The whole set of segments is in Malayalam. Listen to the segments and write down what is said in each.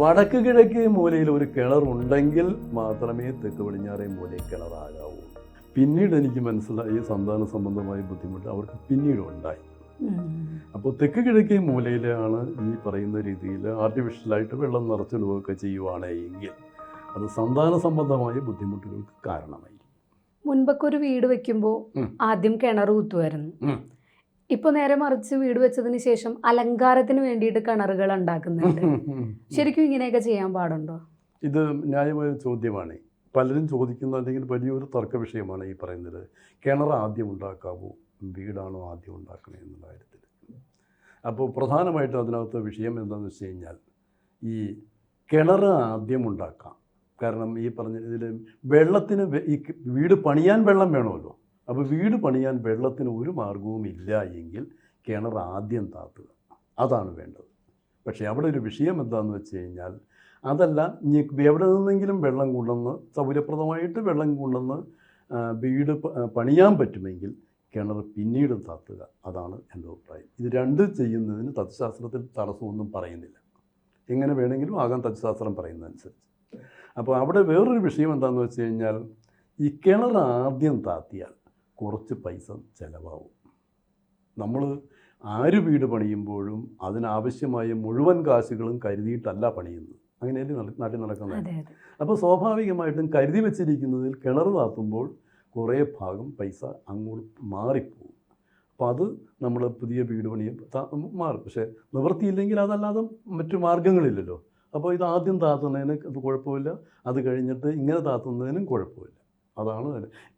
വടക്ക് കിഴക്കേ മൂലയിൽ ഒരു കിണർ ഉണ്ടെങ്കിൽ മാത്രമേ തെക്ക് പടിഞ്ഞാറേ മൂലയിൽ കിണറാകാവൂ. പിന്നീട് എനിക്ക് മനസ്സിലായി സന്താന സംബന്ധമായ ബുദ്ധിമുട്ട് അവർക്ക് പിന്നീട് ഉണ്ടായി. അപ്പോൾ തെക്ക് കിഴക്കേ മൂലയിലാണ് ഈ പറയുന്ന രീതിയിൽ ആർട്ടിഫിഷ്യലായിട്ട് വെള്ളം നിറച്ചിടുകയൊക്കെ ചെയ്യുവാണെങ്കിൽ അത് സന്താന സംബന്ധമായ ബുദ്ധിമുട്ടുകൾക്ക് കാരണമായി. മുൻപൊക്കെ ഒരു വീട് വെക്കുമ്പോൾ ആദ്യം കിണർ കുത്തുമായിരുന്നു. ഇപ്പൊ നേരെ മറിച്ച് വീട് വെച്ചതിന് ശേഷം അലങ്കാരത്തിന് വേണ്ടിയിട്ട് കിണറുകൾ ഉണ്ടാക്കുന്നുണ്ട്. ശരിക്കും ഇങ്ങനെയൊക്കെ ചെയ്യാൻ പാടുണ്ടോ? ഇത് ന്യായമായ ചോദ്യമാണ്. പലരും ചോദിക്കുന്ന അല്ലെങ്കിൽ വലിയൊരു തർക്ക വിഷയമാണ് ഈ പറയുന്നത്. കിണർ ആദ്യം ഉണ്ടാക്കാവൂ വീടാണോ ആദ്യം ഉണ്ടാക്കണേ എന്നുള്ള കാര്യത്തിൽ. അപ്പോൾ പ്രധാനമായിട്ടും അതിനകത്ത് വിഷയം എന്താണെന്ന് വെച്ച് കഴിഞ്ഞാൽ ഈ കിണർ ആദ്യം ഉണ്ടാക്കാം. കാരണം ഈ പറഞ്ഞ ഇതിൽ വെള്ളത്തിന് ഈ വീട് പണിയാൻ വെള്ളം വേണമല്ലോ. അപ്പോൾ വീട് പണിയാൻ വെള്ളത്തിന് ഒരു മാർഗവും ഇല്ല എങ്കിൽ കിണർ ആദ്യം താത്തുക. അതാണ് വേണ്ടത്. പക്ഷേ അവിടെ ഒരു വിഷയം എന്താണെന്ന് വെച്ച് കഴിഞ്ഞാൽ അതല്ല ഇനി എവിടെ നിന്നെങ്കിലും വെള്ളം കൊണ്ടുവന്ന് സൗകര്യപ്രദമായിട്ട് വെള്ളം കൊണ്ടുവന്ന് വീട് പണിയാൻ പറ്റുമെങ്കിൽ കിണർ പിന്നീട് താത്തുക. അതാണ് എന്റെ അഭിപ്രായം. ഇത് രണ്ട് ചെയ്യുന്നതിന് തത്വശാസ്ത്രത്തിൽ തടസ്സമൊന്നും പറയുന്നില്ല. എങ്ങനെ വേണമെങ്കിലും ആകാൻ തത്വശാസ്ത്രം പറയുന്നതനുസരിച്ച്. അപ്പോൾ അവിടെ വേറൊരു വിഷയം എന്താണെന്ന് വെച്ച് കഴിഞ്ഞാൽ ഈ കിണർ ആദ്യം താത്തിയാൽ കുറച്ച് പൈസ ചിലവാകും. നമ്മൾ ആര് വീട് പണിയുമ്പോഴും അതിനാവശ്യമായ മുഴുവൻ കാശുകളും കരുതിയിട്ടല്ല പണിയുന്നത്. അങ്ങനെയല്ലേ നട- നാട്ടിൽ നടക്കുന്നത്? അപ്പോൾ സ്വാഭാവികമായിട്ടും കരുതി വെച്ചിരിക്കുന്നതിൽ കിണർ താത്തുമ്പോൾ കുറേ ഭാഗം പൈസ അങ്ങോട്ട് മാറിപ്പോകും. അപ്പോൾ അത് നമ്മൾ പുതിയ വീട് പണി മാറും. പക്ഷേ നിവൃത്തിയില്ലെങ്കിൽ അതല്ലാതെ മറ്റു മാർഗങ്ങളില്ലല്ലോ അപ്പോൾ ഇത് ആദ്യം താത്തുന്നതിന് അത് കുഴപ്പമില്ല. അത് കഴിഞ്ഞിട്ട് ഇങ്ങനെ താത്തുന്നതിനും കുഴപ്പമില്ല. അതാണ്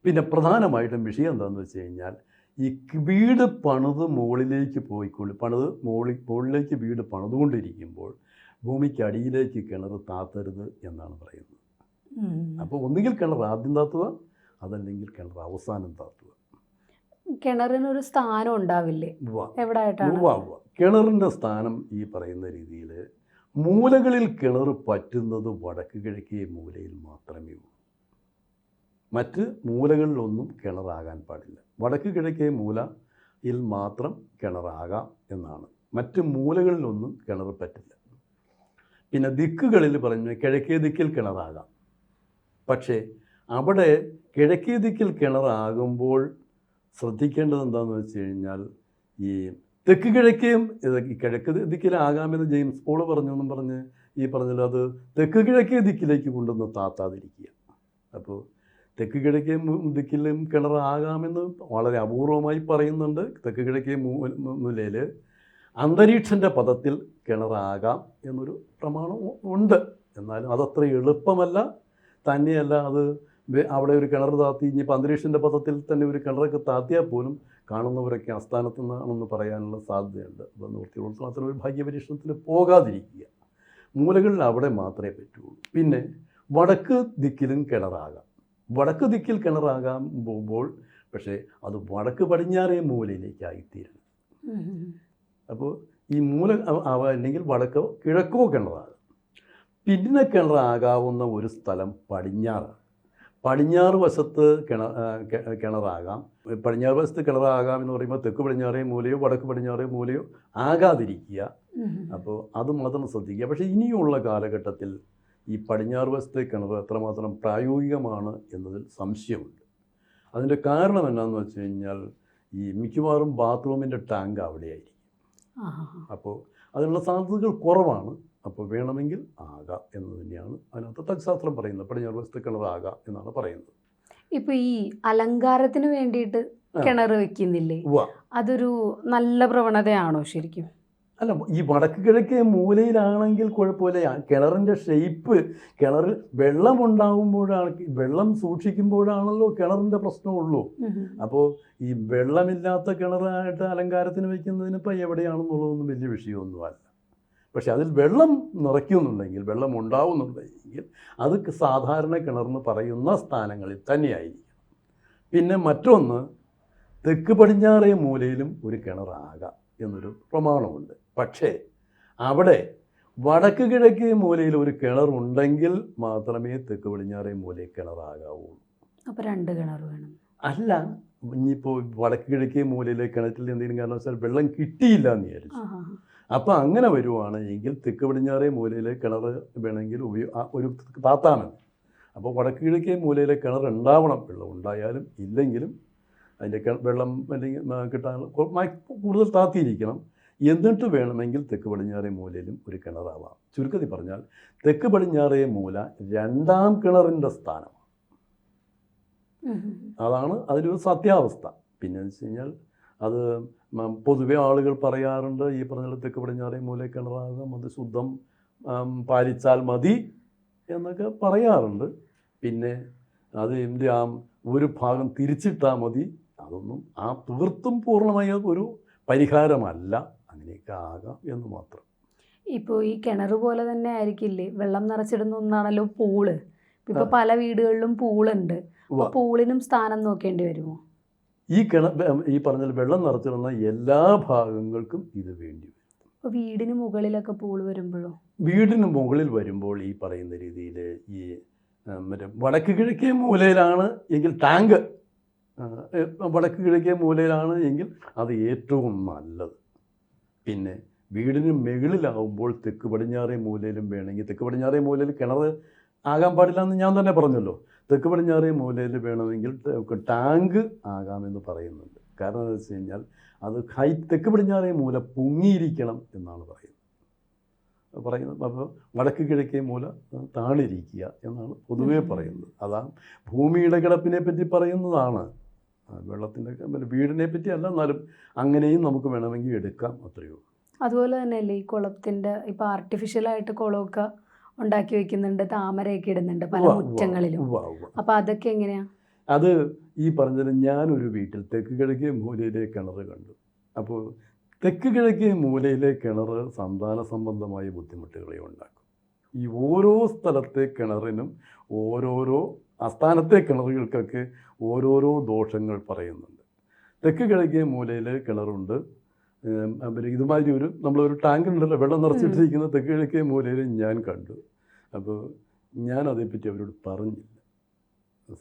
പിന്നെ പ്രധാനമായിട്ടും വിഷയം എന്താണെന്ന് വെച്ച് കഴിഞ്ഞാൽ ഈ വീട് പണിത് മുകളിലേക്ക് പോയിക്കൊണ്ട് പണിത് മുകളിൽ മുകളിലേക്ക് വീട് പണിതുകൊണ്ടിരിക്കുമ്പോൾ ഭൂമിക്ക് അടിയിലേക്ക് കിണർ താത്തരുത് എന്നാണ് പറയുന്നത്. അപ്പോൾ ഒന്നുകിൽ കിണർ ആദ്യം താത്തുക അതല്ലെങ്കിൽ കിണർ അവസാനം താത്തുക. കിണറിനൊരു സ്ഥാനം ഉണ്ടാവില്ലേ. കിണറിന്റെ സ്ഥാനം ഈ പറയുന്ന രീതിയിൽ മൂലകളിൽ കിണർ പറ്റുന്നത് വടക്ക് കിഴക്കേ മൂലയിൽ മാത്രമേ ഉള്ളൂ. മറ്റ് മൂലകളിലൊന്നും കിണറാകാൻ പാടില്ല. വടക്ക് കിഴക്കേ മൂലയിൽ മാത്രം കിണറാകാം എന്നാണ്. മറ്റ് മൂലകളിലൊന്നും കിണർ പറ്റില്ല. പിന്നെ ദിക്കുകളിൽ പറഞ്ഞ് കിഴക്കേ ദിക്കിൽ കിണറാകാം. പക്ഷേ അവിടെ കിഴക്കേ ദിക്കിൽ കിണറാകുമ്പോൾ ശ്രദ്ധിക്കേണ്ടത് എന്താണെന്ന് വെച്ച് കഴിഞ്ഞാൽ ഈ തെക്ക് കിഴക്കേയും കിഴക്ക് ദിക്കിലാകാമെന്ന് ജെയിംസ് പോൾ പറഞ്ഞു എന്നും പറഞ്ഞ് ഈ പറഞ്ഞല്ലോ അത് തെക്ക് കിഴക്കേ ദിക്കിലേക്ക് കൊണ്ടുവന്ന് താത്താതിരിക്കുക. അപ്പോൾ തെക്ക് കിഴക്കേ ദിക്കിലും കിണറാകാമെന്ന് വളരെ അപൂർവമായി പറയുന്നുണ്ട്. തെക്ക് കിഴക്കേ മൂലയിൽ അന്തരീക്ഷന്റെ പദത്തിൽ കിണറാകാം എന്നൊരു പ്രമാണം ഉണ്ട്. എന്നാലും അതത്ര എളുപ്പമല്ല. തന്നെയല്ല അത് അവിടെ ഒരു കിണർ താത്തി ഇനിയിപ്പോൾ അന്തരീക്ഷന്റെ പദത്തിൽ തന്നെ ഒരു കിണറൊക്കെ താത്തിയാൽ പോലും കാണുന്നവരൊക്കെ ആസ്ഥാനത്ത് നിന്നാണെന്ന് പറയാനുള്ള സാധ്യതയുണ്ട്. അപ്പോൾ നിവൃത്തിയുള്ള അത്ര ഒരു ഭാഗ്യപരീക്ഷണത്തിന് പോകാതിരിക്കുക. മൂലകളിൽ അവിടെ മാത്രമേ പറ്റുള്ളൂ. പിന്നെ വടക്ക് ദിക്കിലും കിണറാകാം. വടക്ക് ദിക്കിൽ കിണറാകാൻ പോകുമ്പോൾ പക്ഷേ അത് വടക്ക് പടിഞ്ഞാറേ മൂലയിലേക്കായിത്തീരണം അപ്പോൾ ഈ മൂല അല്ലെങ്കിൽ വടക്കോ കിഴക്കോ കിണറാകാം. പിന്നെ കിണറാകാവുന്ന ഒരു സ്ഥലം പടിഞ്ഞാറാണ് പടിഞ്ഞാറ് വശത്ത് കിണർ ആ, കി- കിണറാകാം. പടിഞ്ഞാറ് വശത്ത് കിണറാകാം എന്ന് പറയുമ്പോൾ തെക്ക് പടിഞ്ഞാറേ മൂലയോ വടക്ക് പടിഞ്ഞാറേ മൂലയോ ആകാതിരിക്കുക. അപ്പോൾ അത് മാത്രം ശ്രദ്ധിക്കുക. പക്ഷേ ഇനിയുള്ള കാലഘട്ടത്തിൽ ഈ പടിഞ്ഞാറ് വശത്തെ കിണർ എത്രമാത്രം പ്രായോഗികമാണ് എന്നതിൽ സംശയമുണ്ട്. അതിന്റെ കാരണം എന്നാന്ന് വെച്ച് കഴിഞ്ഞാൽ ഈ മിക്കവാറും ബാത്റൂമിന്റെ ടാങ്ക് അവിടെയായിരിക്കും. അപ്പോൾ അതിനുള്ള സാധ്യതകൾ കുറവാണ്. അപ്പോൾ വേണമെങ്കിൽ ആകാം എന്ന് തന്നെയാണ് അതിനകത്ത് തത്ശാസ്ത്രം പറയുന്നത്. പടിഞ്ഞാറ് വശത്തെ കിണറാകാം എന്നാണ് പറയുന്നത്. ഇപ്പോൾ ഈ അലങ്കാരത്തിന് വേണ്ടിയിട്ട്. കിണർ വെക്കുന്നില്ലേ? അതൊരു നല്ല പ്രവണതയാണോ ശരിക്കും? അല്ല ഈ വടക്ക് കിഴക്കേ മൂലയിലാണെങ്കിൽ കുഴപ്പമില്ല. കിണറിന്റെ ഷെയ്പ്പ് കിണറിൽ വെള്ളം ഉണ്ടാകുമ്പോഴാണ് വെള്ളം സൂക്ഷിക്കുമ്പോഴാണല്ലോ കിണറിന്റെ പ്രശ്നമുള്ളൂ. അപ്പോൾ ഈ വെള്ളമില്ലാത്ത കിണറായിട്ട് അലങ്കാരത്തിന് വയ്ക്കുന്നതിന് ഇപ്പം എവിടെയാണെന്നുള്ളതൊന്നും വലിയ വിഷയമൊന്നുമല്ല. പക്ഷെ അതിൽ വെള്ളം നിറയ്ക്കുന്നുണ്ടെങ്കിൽ വെള്ളം ഉണ്ടാവുന്നുണ്ടെങ്കിൽ അത് സാധാരണ കിണർന്ന് പറയുന്ന സ്ഥാനങ്ങളിൽ തന്നെയായിരിക്കും പിന്നെ മറ്റൊന്ന് തെക്ക് പടിഞ്ഞാറേ മൂലയിലും ഒരു കിണറാകാം എന്നൊരു പ്രമാണമുണ്ട്. പക്ഷേ അവിടെ വടക്ക് കിഴക്കേ മൂലയിൽ ഒരു കിണറുണ്ടെങ്കിൽ മാത്രമേ തെക്ക് പടിഞ്ഞാറേ മൂലയിൽ കിണറാകാവൂ. അപ്പോൾ രണ്ട് കിണർ വേണം. അല്ല ഇനിയിപ്പോൾ വടക്ക് കിഴക്കേ മൂലയിലെ കിണറ്റിൽ എന്തെങ്കിലും കാരണവശാൽ വെള്ളം കിട്ടിയില്ല എന്ന് വിചാരിച്ചു. അപ്പോൾ അങ്ങനെ വരുവാണെങ്കിൽ തെക്ക് പടിഞ്ഞാറേ മൂലയിലെ കിണർ വേണമെങ്കിൽ ഒരു പാത്താണ് അപ്പോൾ വടക്ക് കിഴക്കേ മൂലയിലെ കിണർ ഉണ്ടാവണം. വെള്ളം ഉണ്ടായാലും ഇല്ലെങ്കിലും അതിന്റെ വെള്ളം അല്ലെങ്കിൽ കിട്ടാൻ കൂടുതൽ താത്തിയിരിക്കണം. എന്നിട്ട് വേണമെങ്കിൽ തെക്ക് പടിഞ്ഞാറേ മൂലയിലും ഒരു കിണറാവാം. ചുരുക്കത്തിൽ പറഞ്ഞാൽ തെക്ക് പടിഞ്ഞാറേ മൂല രണ്ടാം കിണറിന്റെ സ്ഥാനമാണ്. അതാണ് അതിലൊരു സത്യാവസ്ഥ. പിന്നെ എന്ന് വെച്ച് കഴിഞ്ഞാൽ അത് പൊതുവെ ആളുകൾ പറയാറുണ്ട് ഈ പറഞ്ഞ തെക്ക് പടിഞ്ഞാറേ മൂല കിണറാകാം അത് ശുദ്ധം പാലിച്ചാൽ മതി എന്നൊക്കെ പറയാറുണ്ട്. പിന്നെ അത് എന്റെ ആ ഒരു ഭാഗം തിരിച്ചിട്ടാൽ മതി അതൊന്നും ആ തീർത്തും പൂർണമായ ഒരു പരിഹാരമല്ല. ആകാം എന്ന് മാത്രം. ഇപ്പോൾ ഈ കിണർ പോലെ തന്നെ ആയിരിക്കില്ലേ? വെള്ളം നിറച്ചിടുന്ന ഒന്നാണല്ലോ പൂൾ. ഇപ്പൊ പല വീടുകളിലും പൂളുണ്ട്. പൂളിനും സ്ഥാനം നോക്കേണ്ടി വരുമോ? ഈ കിണ ഈ പറഞ്ഞ വെള്ളം നിറച്ചിടുന്ന എല്ലാ ഭാഗങ്ങൾക്കും ഇത് വേണ്ടി വരും. വീടിന് മുകളിലൊക്കെ പൂൾ വരുമ്പോഴോ? വീടിന് മുകളിൽ വരുമ്പോൾ ഈ പറയുന്ന രീതിയിൽ ഈ മറ്റേ വടക്ക് കിഴക്കേ മൂലയിലാണ് എങ്കിൽ ടാങ്ക്. വടക്ക് കിഴക്കേ മൂലയിലാണ് എങ്കിൽ അത് ഏറ്റവും നല്ലത്. പിന്നെ വീടിന് മുകളിലാവുമ്പോൾ തെക്ക് പടിഞ്ഞാറേ മൂലയിലും വേണമെങ്കിൽ തെക്ക് പടിഞ്ഞാറേ മൂലയിൽ കിണർ ആകാൻ പാടില്ല എന്ന് ഞാൻ തന്നെ പറഞ്ഞല്ലോ. തെക്ക് പടിഞ്ഞാറേ മൂലയിൽ വേണമെങ്കിൽ ടാങ്ക് ആകാമെന്ന് പറയുന്നുണ്ട്. കാരണം എന്താ വെച്ച് കഴിഞ്ഞാൽ അത് ഹൈ തെക്ക് പടിഞ്ഞാറേ മൂല പൊങ്ങിയിരിക്കണം എന്നാണ് പറയുന്നത്. പറയുന്നത് അപ്പോൾ വടക്ക് കിഴക്കേ മൂല താണിരിക്കുക എന്നാണ് പൊതുവേ പറയുന്നത്. അതാ ഭൂമിയുടെ കിടപ്പിനെ പറ്റി പറയുന്നതാണ്. വെള്ളത്തിന്റെ പിന്നെ വീടിനെ പറ്റി അല്ല എന്നാലും അങ്ങനെയും നമുക്ക് വേണമെങ്കിൽ എടുക്കാം അത്രയോ അതുപോലെ തന്നെയല്ലേ ഈ കുളത്തിന്റെ ഇപ്പൊ ആർട്ടിഫിഷ്യൽ ആയിട്ട് കുളമൊക്കെ ഉണ്ടാക്കി വെക്കുന്നുണ്ട് താമരയൊക്കെ ഇടുന്നുണ്ട് പല മുറ്റങ്ങളിലും. ഉവ്വ, ഉവ്വ. അപ്പൊ അതൊക്കെ എങ്ങനെയാ? അത് ഈ പറഞ്ഞത് ഞാനൊരു വീട്ടിൽ തെക്ക് കിഴക്കേ മൂലയിലെ കിണർ കണ്ടു. അപ്പോൾ തെക്ക് കിഴക്കേ മൂലയിലെ കിണർ സന്താന സംബന്ധമായ ബുദ്ധിമുട്ടുകളെ ഉണ്ടാക്കും. ഈ ഓരോ സ്ഥലത്തെ കിണറിനും ഓരോരോ അസ്ഥാനത്തെ കിണറുകൾക്കൊക്കെ ഓരോരോ ദോഷങ്ങൾ പറയുന്നുണ്ട്. തെക്ക് കിഴക്കേ മൂലയിൽ കിണറുണ്ട്. പിന്നെ ഇതുമാതിരി ഒരു നമ്മളൊരു ടാങ്ക് ഉണ്ടല്ലോ വെള്ളം നിറച്ചിട്ടിരിക്കുന്ന തെക്ക് കിഴക്കേ മൂലയിൽ ഞാൻ കണ്ടു. അപ്പോൾ ഞാൻ അതേപ്പറ്റി അവരോട് പറഞ്ഞില്ല.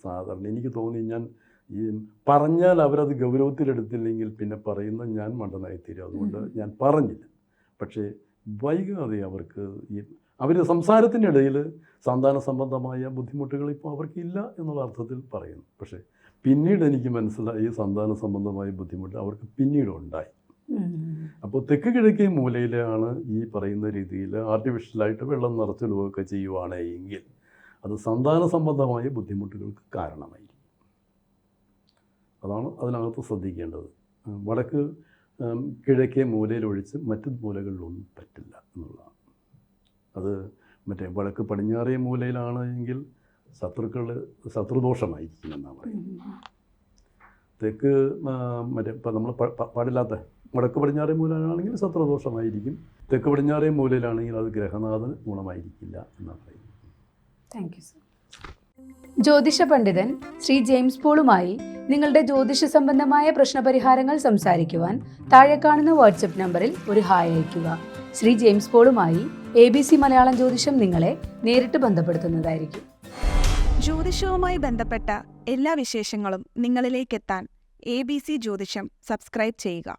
സാധാരണ എനിക്ക് തോന്നി ഞാൻ ഈ പറഞ്ഞാൽ അവരത് ഗൗരവത്തിലെടുത്തില്ലെങ്കിൽ പിന്നെ പറയുന്ന ഞാൻ മണ്ടനായിത്തീരും. അതുകൊണ്ട് ഞാൻ പറഞ്ഞില്ല. പക്ഷേ വൈകാതെ അവർക്ക് ഈ അവർ സംസാരത്തിന്റെ ഇടയിൽ സന്താന സംബന്ധമായ ബുദ്ധിമുട്ടുകൾ ഇപ്പോൾ അവർക്കില്ല എന്നുള്ള അർത്ഥത്തിൽ പറയുന്നു. പക്ഷേ പിന്നീട് എനിക്ക് മനസ്സിലായി സന്താന സംബന്ധമായ ബുദ്ധിമുട്ട് അവർക്ക് പിന്നീട് ഉണ്ടായി. അപ്പോൾ തെക്ക് കിഴക്കേ മൂലയിലാണ് ഈ പറയുന്ന രീതിയിൽ ആർട്ടിഫിഷ്യലായിട്ട് വെള്ളം നിറച്ചിടുകയൊക്കെ ചെയ്യുവാണെങ്കിൽ അത് സന്താന സംബന്ധമായ ബുദ്ധിമുട്ടുകൾക്ക് കാരണമായി. അതാണ് അതിനകത്ത് ശ്രദ്ധിക്കേണ്ടത്. വടക്ക് കിഴക്കേ മൂലയിൽ ഒഴിച്ച് മറ്റു മൂലകളിലൊന്നും പറ്റില്ല എന്നുള്ളതാണ്. അത് മറ്റേ വടക്ക് പടിഞ്ഞാറേ മൂലയിലാണ് എങ്കിൽ ശത്രുക്കൾ ശത്രുദോഷമായിരിക്കും എന്നാണ് പറയുന്നത് തെക്ക് മറ്റേ ഇപ്പം നമ്മൾ പാടില്ലാത്ത വടക്ക് പടിഞ്ഞാറേ മൂലയിലാണെങ്കിൽ ശത്രുദോഷമായിരിക്കും. തെക്ക് പടിഞ്ഞാറേ മൂലയിലാണെങ്കിൽ അത് ഗ്രഹനാഥന് ഗുണമായിരിക്കില്ല എന്നാണ് പറയുന്നത്. താങ്ക് യു സർ ജ്യോതിഷ പണ്ഡിതൻ ശ്രീ ജെയിംസ് പോളുമായി നിങ്ങളുടെ ജ്യോതിഷ സംബന്ധമായ പ്രശ്നപരിഹാരങ്ങൾ സംസാരിക്കുവാൻ താഴെ കാണുന്ന വാട്സപ്പ് നമ്പറിൽ ഒരു ഹായ് അയയ്ക്കുക. ശ്രീ ജെയിംസ് പോളുമായി എ ബി സി മലയാളം ജ്യോതിഷം നിങ്ങളെ നേരിട്ട് ബന്ധപ്പെടുത്തുന്നതായിരിക്കും. ജ്യോതിഷവുമായി ബന്ധപ്പെട്ട എല്ലാ വിശേഷങ്ങളും നിങ്ങളിലേക്കെത്താൻ എ ബി സി ജ്യോതിഷം സബ്സ്ക്രൈബ് ചെയ്യുക.